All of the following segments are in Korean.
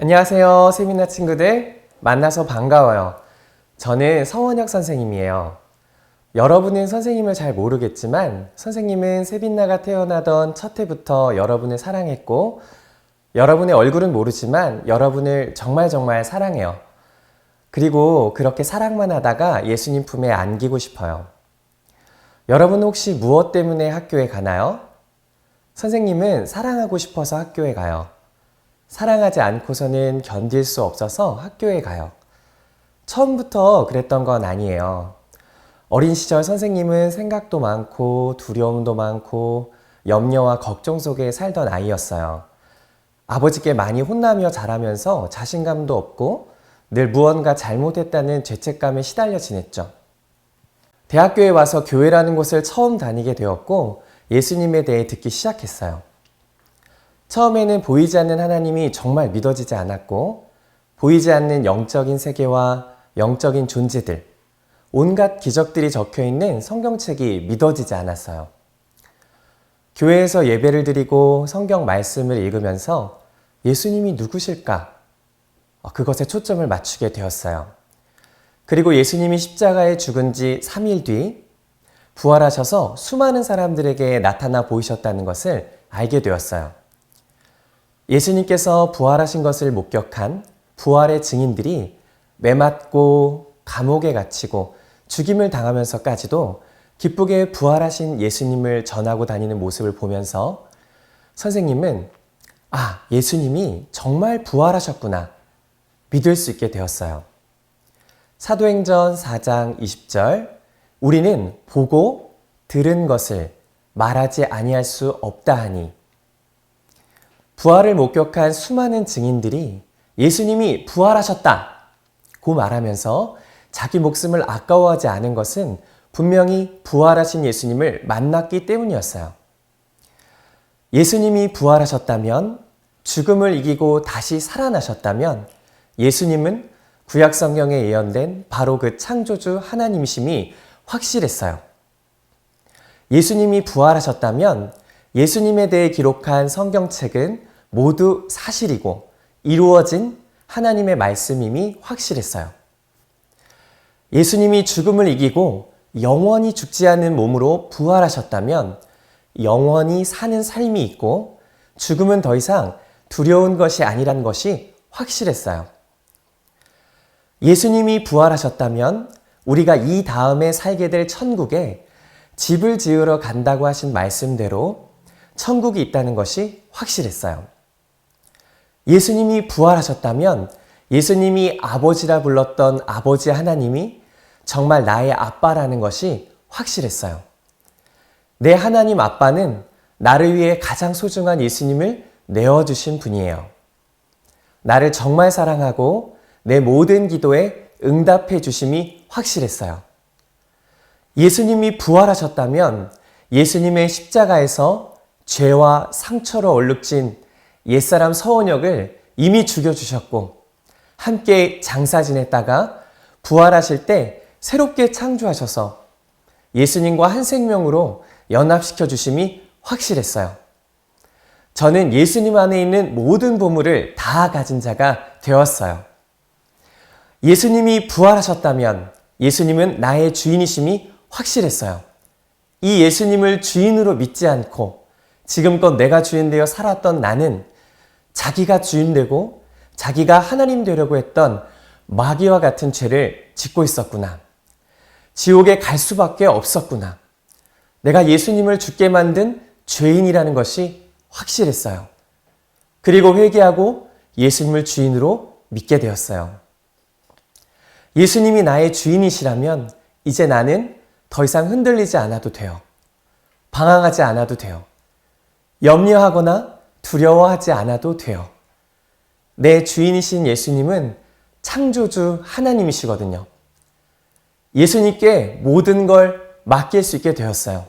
안녕하세요, 세미나 친구들. 만나서 반가워요. 저는 서원혁 선생님이에요. 여러분은 선생님을 잘 모르겠지만, 선생님은 세빈나가 태어나던 첫 해부터 여러분을 사랑했고, 여러분의 얼굴은 모르지만, 여러분을 정말 정말 사랑해요. 그리고 그렇게 사랑만 하다가 예수님 품에 안기고 싶어요. 여러분 혹시 무엇 때문에 학교에 가나요? 선생님은 사랑하고 싶어서 학교에 가요. 사랑하지 않고서는 견딜 수 없어서 학교에 가요. 처음부터 그랬던 건 아니에요. 어린 시절 선생님은 생각도 많고 두려움도 많고 염려와 걱정 속에 살던 아이였어요. 아버지께 많이 혼나며 자라면서 자신감도 없고 늘 무언가 잘못했다는 죄책감에 시달려 지냈죠. 대학교에 와서 교회라는 곳을 처음 다니게 되었고 예수님에 대해 듣기 시작했어요. 처음에는 보이지 않는 하나님이 정말 믿어지지 않았고, 보이지 않는 영적인 세계와 영적인 존재들, 온갖 기적들이 적혀 있는 성경책이 믿어지지 않았어요. 교회에서 예배를 드리고 성경 말씀을 읽으면서 예수님이 누구실까? 어, 그것에 초점을 맞추게 되었어요. 그리고 예수님이 십자가에 죽은 지 3일 뒤 부활하셔서 수많은 사람들에게 나타나 보이셨다는 것을 알게 되었어요. 예수님께서 부활하신 것을 목격한 부활의 증인들이 매맞고 감옥에 갇히고 죽임을 당하면서까지도 기쁘게 부활하신 예수님을 전하고 다니는 모습을 보면서 선생님은 아, 예수님이 정말 부활하셨구나. 믿을 수 있게 되었어요. 사도행전 4장 20절 우리는 보고 들은 것을 말하지 아니할 수 없다 하니. 부활을 목격한 수많은 증인들이 예수님이 부활하셨다. 고 말하면서 자기 목숨을 아까워하지 않은 것은 분명히 부활하신 예수님을 만났기 때문이었어요. 예수님이 부활하셨다면 죽음을 이기고 다시 살아나셨다면 예수님은 구약 성경에 예언된 바로 그 창조주 하나님이심이 확실했어요. 예수님이 부활하셨다면 예수님에 대해 기록한 성경책은 모두 사실이고 이루어진 하나님의 말씀임이 확실했어요. 예수님이 죽음을 이기고 영원히 죽지 않은 몸으로 부활하셨다면 영원히 사는 삶이 있고 죽음은 더 이상 두려운 것이 아니란 것이 확실했어요. 예수님이 부활하셨다면 우리가 이 다음에 살게 될 천국에 집을 지으러 간다고 하신 말씀대로 천국이 있다는 것이 확실했어요. 예수님이 부활하셨다면 예수님이 아버지라 불렀던 아버지 하나님이 정말 나의 아빠라는 것이 확실했어요. 내 하나님 아빠는 나를 위해 가장 소중한 예수님을 내어주신 분이에요. 나를 정말 사랑하고 내 모든 기도에 응답해 주심이 확실했어요. 예수님이 부활하셨다면 예수님의 십자가에서 죄와 상처로 얼룩진 옛사람 서원역을 이미 죽여주셨고 함께 장사 지냈다가 부활하실 때 새롭게 창조하셔서 예수님과 한 생명으로 연합시켜 주심이 확실했어요. 저는 예수님 안에 있는 모든 보물을 다 가진 자가 되었어요. 예수님이 부활하셨다면 예수님은 나의 주인이심이 확실했어요. 이 예수님을 주인으로 믿지 않고 지금껏 내가 주인 되어 살았던 나는 자기가 주인 되고 자기가 하나님 되려고 했던 마귀와 같은 죄를 짓고 있었구나. 지옥에 갈 수밖에 없었구나. 내가 예수님을 죽게 만든 죄인이라는 것이 확실했어요. 그리고 회개하고 예수님을 주인으로 믿게 되었어요. 예수님이 나의 주인이시라면 이제 나는 더 이상 흔들리지 않아도 돼요. 방황하지 않아도 돼요. 염려하거나 두려워하지 않아도 돼요. 내 주인이신 예수님은 창조주 하나님이시거든요. 예수님께 모든 걸 맡길 수 있게 되었어요.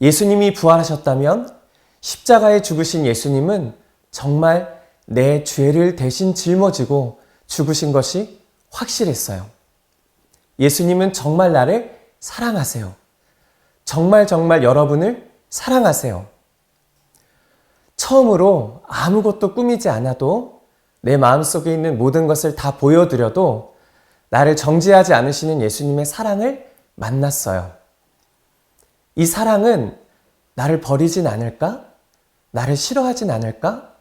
예수님이 부활하셨다면 십자가에 죽으신 예수님은 정말 내 죄를 대신 짊어지고 죽으신 것이 확실했어요. 예수님은 정말 나를 사랑하세요. 정말 정말 여러분을 사랑하세요. 처음으로 아무것도 꾸미지 않아도 내 마음속에 있는 모든 것을 다 보여드려도 나를 정지하지 않으시는 예수님의 사랑을 만났어요. 이 사랑은 나를 버리진 않을까? 나를 싫어하진 않을까?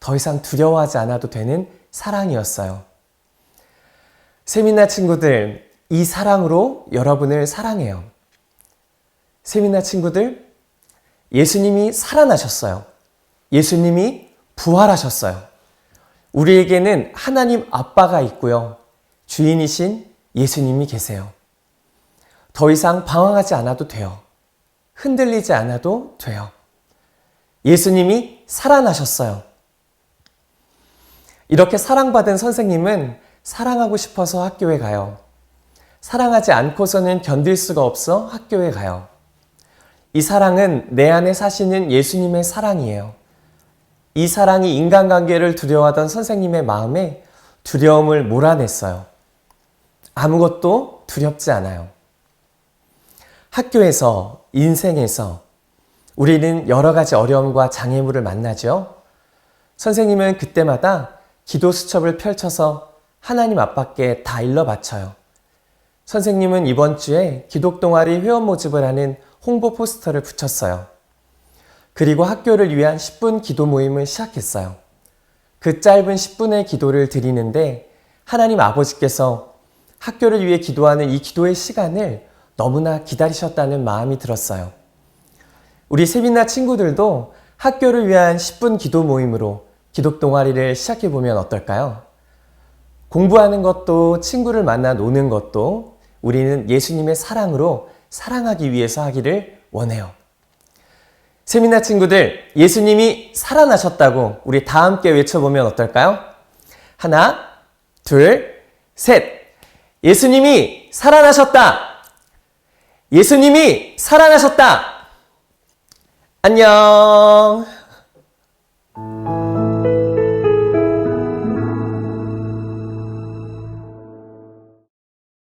더 이상 두려워하지 않아도 되는 사랑이었어요. 세미나 친구들, 이 사랑으로 여러분을 사랑해요. 세미나 친구들, 예수님이 살아나셨어요. 예수님이 부활하셨어요. 우리에게는 하나님 아빠가 있고요. 주인이신 예수님이 계세요. 더 이상 방황하지 않아도 돼요. 흔들리지 않아도 돼요. 예수님이 살아나셨어요. 이렇게 사랑받은 선생님은 사랑하고 싶어서 학교에 가요. 사랑하지 않고서는 견딜 수가 없어 학교에 가요. 이 사랑은 내 안에 사시는 예수님의 사랑이에요. 이 사랑이 인간관계를 두려워하던 선생님의 마음에 두려움을 몰아냈어요. 아무것도 두렵지 않아요. 학교에서, 인생에서 우리는 여러 가지 어려움과 장애물을 만나죠. 선생님은 그때마다 기도 수첩을 펼쳐서 하나님 아빠께 다 일러 바쳐요. 선생님은 이번 주에 기독 동아리 회원 모집을 하는 홍보 포스터를 붙였어요. 그리고 학교를 위한 10분 기도 모임을 시작했어요. 그 짧은 10분의 기도를 드리는데 하나님 아버지께서 학교를 위해 기도하는 이 기도의 시간을 너무나 기다리셨다는 마음이 들었어요. 우리 세빈나 친구들도 학교를 위한 10분 기도 모임으로 기독 동아리를 시작해 보면 어떨까요? 공부하는 것도 친구를 만나 노는 것도 우리는 예수님의 사랑으로 사랑하기 위해서 하기를 원해요. 세미나 친구들, 예수님이 살아나셨다고 우리 다 함께 외쳐보면 어떨까요? 하나, 둘, 셋. 예수님이 살아나셨다! 예수님이 살아나셨다! 안녕!